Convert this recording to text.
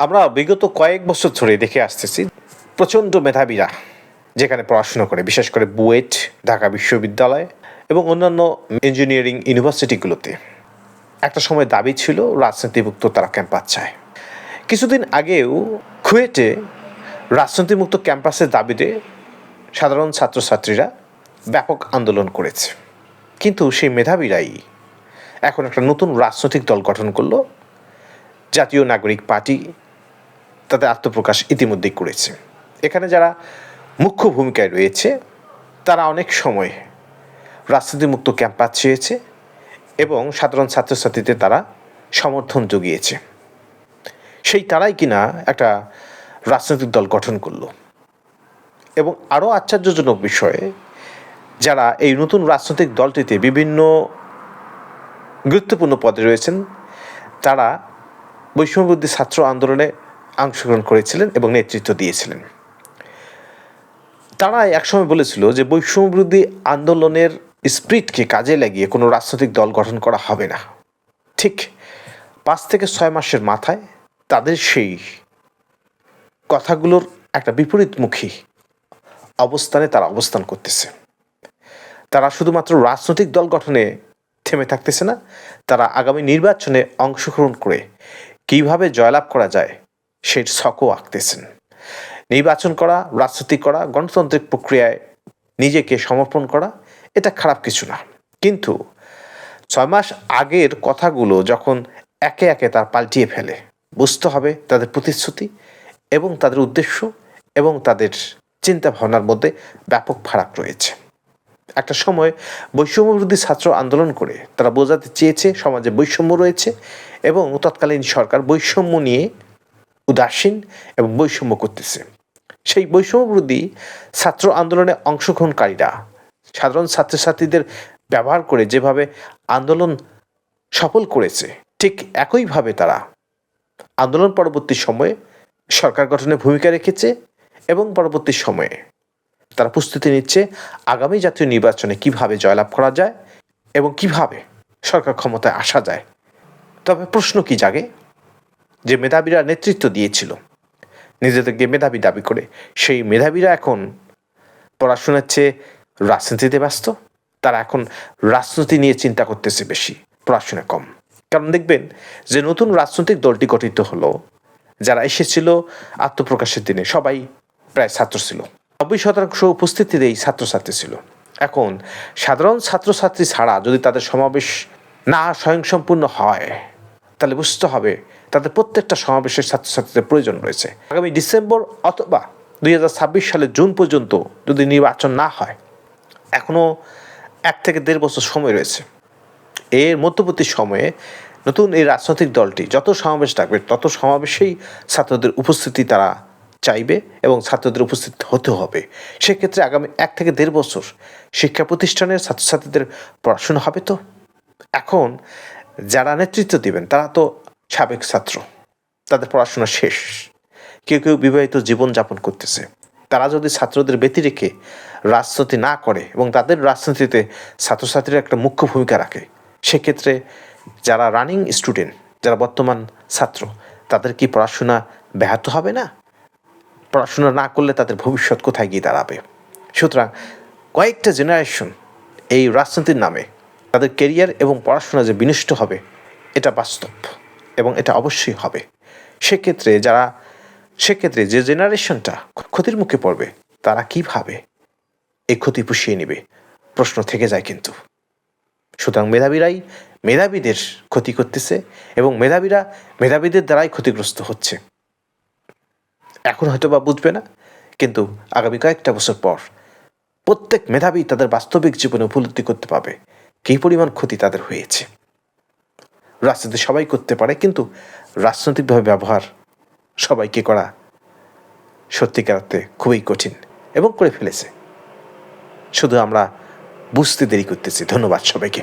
আমরা বিগত কয়েক বছর ধরে দেখে আসতেছি প্রচণ্ড মেধাবীরা যেখানে পড়াশোনা করে, বিশেষ করে বুয়েট, ঢাকা বিশ্ববিদ্যালয় এবং অন্যান্য ইঞ্জিনিয়ারিং ইউনিভার্সিটিগুলোতে একটা সময় দাবি ছিল রাজনীতিমুক্ত তারা ক্যাম্পাস চায়। কিছুদিন আগেও খুয়েটে রাজনীতিমুক্ত ক্যাম্পাসের দাবিতে সাধারণ ছাত্রছাত্রীরা ব্যাপক আন্দোলন করেছে। কিন্তু সেই মেধাবীরাই এখন একটা নতুন রাজনৈতিক দল গঠন করল, জাতীয় নাগরিক পার্টি তাদের আত্মপ্রকাশ ইতিমধ্যেই করেছে। এখানে যারা মুখ্য ভূমিকায় রয়েছে, তারা অনেক সময় রাজনীতিমুক্ত ক্যাম্পাস চেয়েছে এবং সাধারণ ছাত্রছাত্রীদের তারা সমর্থন জুগিয়েছে। সেই তারাই কিনা একটা রাজনৈতিক দল গঠন করল। এবং আরও আশ্চর্যজনক বিষয়ে, যারা এই নতুন রাজনৈতিক দলটিতে বিভিন্ন গুরুত্বপূর্ণ পদে রয়েছেন, তারা বৈষম্যবুদ্ধি ছাত্র আন্দোলনে অংশগ্রহণ করেছিলেন এবং নেতৃত্ব দিয়েছিলেন। তারা একসময় বলেছিল যে বৈষম্যবিরোধী আন্দোলনের স্প্রিটকে কাজে লাগিয়ে কোনো রাজনৈতিক দল গঠন করা হবে না। ঠিক পাঁচ থেকে ছয় মাসের মাথায় তাদের সেই কথাগুলোর একটা বিপরীতমুখী অবস্থানে তারা অবস্থান করতেছে। তারা শুধুমাত্র রাজনৈতিক দল গঠনে থেমে থাকতেছে না, তারা আগামী নির্বাচনে অংশগ্রহণ করে কীভাবে জয়লাভ করা যায় সেই ছকও আঁকতেছেন। নির্বাচন করা, রাজনীতি করা, গণতান্ত্রিক প্রক্রিয়ায় নিজেকে সমর্পণ করা, এটা খারাপ কিছু না। কিন্তু ছয় মাস আগের কথাগুলো যখন একে একে তার পাল্টিয়ে ফেলে, বুঝতে হবে তাদের প্রতিশ্রুতি এবং তাদের উদ্দেশ্য এবং তাদের চিন্তা ভাবনার মধ্যে ব্যাপক ফারাক রয়েছে। একটা সময় বৈষম্যবিরোধী ছাত্র আন্দোলন করে তারা বোঝাতে চেয়েছে সমাজে বৈষম্য রয়েছে এবং তৎকালীন সরকার বৈষম্য নিয়ে উদাসীন এবং বৈষম্য করতেছে। সেই বৈষম্যবিরোধী ছাত্র আন্দোলনে অংশগ্রহণকারীরা, সাধারণ ছাত্রছাত্রীদের ব্যবহার করে যেভাবে আন্দোলন সফল করেছে, ঠিক একইভাবে তারা আন্দোলন পরবর্তী সময়ে সরকার গঠনে ভূমিকা রেখেছে এবং পরবর্তী সময়ে তারা প্রস্তুতি নিচ্ছে আগামী জাতীয় নির্বাচনে কীভাবে জয়লাভ করা যায় এবং কীভাবে সরকার ক্ষমতায় আসা যায়। তবে প্রশ্ন কি জাগে? যে মেধাবীরা নেতৃত্ব দিয়েছিল। নিজেদেরকে মেধাবী দাবি করে সেই মেধাবীরা এখন পড়াশোনার চেয়ে রাজনীতিতে ব্যস্ত। তারা এখন রাজনীতি নিয়ে চিন্তা করতেছে বেশি, পড়াশোনা কম। কারণ দেখবেন যে নতুন রাজনৈতিক দলটি গঠিত হলো, যারা এসেছিল আত্মপ্রকাশের দিনে, সবাই প্রায় ছাত্র ছিল। নব্বই শতাংশ উপস্থিতিতে এই ছাত্রছাত্রী ছিল। এখন সাধারণ ছাত্রছাত্রী ছাড়া যদি তাদের সমাবেশ না স্বয়ংসম্পূর্ণ হয়, তাহলে বুঝতে হবে তাদের প্রত্যেকটা সমাবেশের ছাত্রছাত্রীদের প্রয়োজন রয়েছে। আগামী ডিসেম্বর অথবা দুই সালের জুন পর্যন্ত যদি নির্বাচন না হয় এখনও এক থেকে দেড় বছর সময় রয়েছে। এর মধ্যবর্তী সময়ে নতুন এই রাজনৈতিক দলটি যত সমাবেশ ডাকবে, তত সমাবেশেই ছাত্রদের উপস্থিতি তারা চাইবে এবং ছাত্রদের উপস্থিত হতে হবে। সেক্ষেত্রে আগামী এক থেকে দেড় বছর শিক্ষা প্রতিষ্ঠানের ছাত্রছাত্রীদের পড়াশোনা হবে তো? এখন যারা নেতৃত্ব দিবেন, তারা তো সাবেক ছাত্র। তাদের পড়াশোনা শেষ। কেউ কেউ বিবাহিত জীবনযাপন করতেছে। তারা যদি ছাত্রদের ব্যতি রেখে রাজনীতি না করে এবং তাদের রাজনীতিতে ছাত্রছাত্রীরা একটা মুখ্য ভূমিকা রাখে, সেক্ষেত্রে যারা রানিং স্টুডেন্ট যারা বর্তমান ছাত্র, তাদের কি পড়াশোনা ব্যাহত হবে না? পড়াশোনা না করলে তাদের ভবিষ্যৎ কোথায় গিয়ে দাঁড়াবে? সুতরাং কয়েকটা জেনারেশন এই রাজনীতির নামে তাদের কেরিয়ার এবং পড়াশোনা যে বিনষ্ট হবে, এটা বাস্তব। এবং এটা অবশ্যই হবে। সেক্ষেত্রে যারা, সেক্ষেত্রে যে জেনারেশনটা ক্ষতির মুখে পড়বে, তারা কীভাবে এই ক্ষতি পুষিয়ে নেবে। প্রশ্ন থেকে যায় কিন্তু। সুতরাং মেধাবীরাই মেধাবীদের ক্ষতি করতেছে এবং মেধাবীরা মেধাবীদের দ্বারাই ক্ষতিগ্রস্ত হচ্ছে। এখন হয়তো বা বুঝবে না, কিন্তু আগামী কয়েকটা বছর পর প্রত্যেক মেধাবী তাদের বাস্তবিক জীবনে উপলব্ধি করতে পারবে, কী পরিমাণ ক্ষতি তাদের হয়েছে। রাজনীতি সবাই করতে পারে, কিন্তু রাজনৈতিকভাবে ব্যবহার সবাইকে করা সত্যিকার অর্থে খুবই কঠিন এবং করে ফেলেছে। শুধু আমরা বুঝতে দেরি করতেছি। ধন্যবাদ সবাইকে।